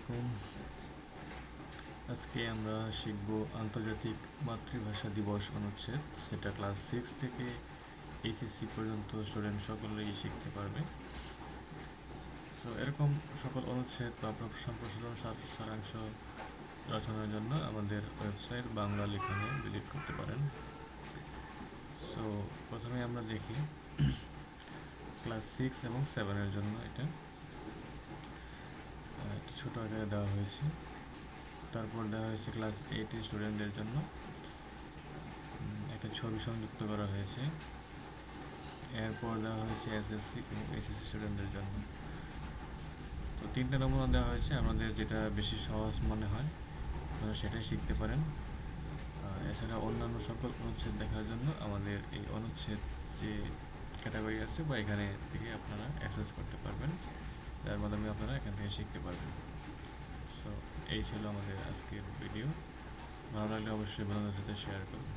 আলাইকুম। আজকে আমরা শিখব আন্তর্জাতিক মাতৃভাষা দিবস অনুচ্ছেদ। সেটা ক্লাস সিক্স থেকে এইচএসসি পর্যন্ত স্টুডেন্ট সকলেই শিখতে পারবে। সো এরকম সকল অনুচ্ছেদ বা প্র- সম্প্রসারণ সার- সারাংশ রচনার জন্য আমাদের ওয়েবসাইট বাংলা লেখনে ভিজিট করতে পারেন। সো প্রথমে আমরা দেখি। ক্লাস সিক্স এবং সেভেনের জন্য এটা। ছোটো আকারে দেওয়া হয়েছে। তারপর দেওয়া হয়েছে ক্লাস এইটের স্টুডেন্টদের জন্য। একটা ছবি সংযুক্ত করা হয়েছে। এরপর দেওয়া হয়েছে এসএসসি এবং এসএসসি স্টুডেন্টদের জন্য। তো তিনটা নমুনা দেওয়া হয়েছে। আমাদের যেটা বেশি সহজ মনে হয় সেটাই শিখতে পারেন। এছাড়া অন্যান্য সকল অনুচ্ছেদ দেখার জন্য আমাদের এই অনুচ্ছেদ যে ক্যাটাগরি আছে, বা এখানে থেকে আপনারা অ্যাক্সেস করতে পারবেন। যার মাধ্যমে আপনারা এখান থেকে শিখতে পারবেন। এই ছিল আমাদের আজকের ভিডিও ভালো লাগলে অবশ্যই ভালো সাথে শেয়ার করবেন।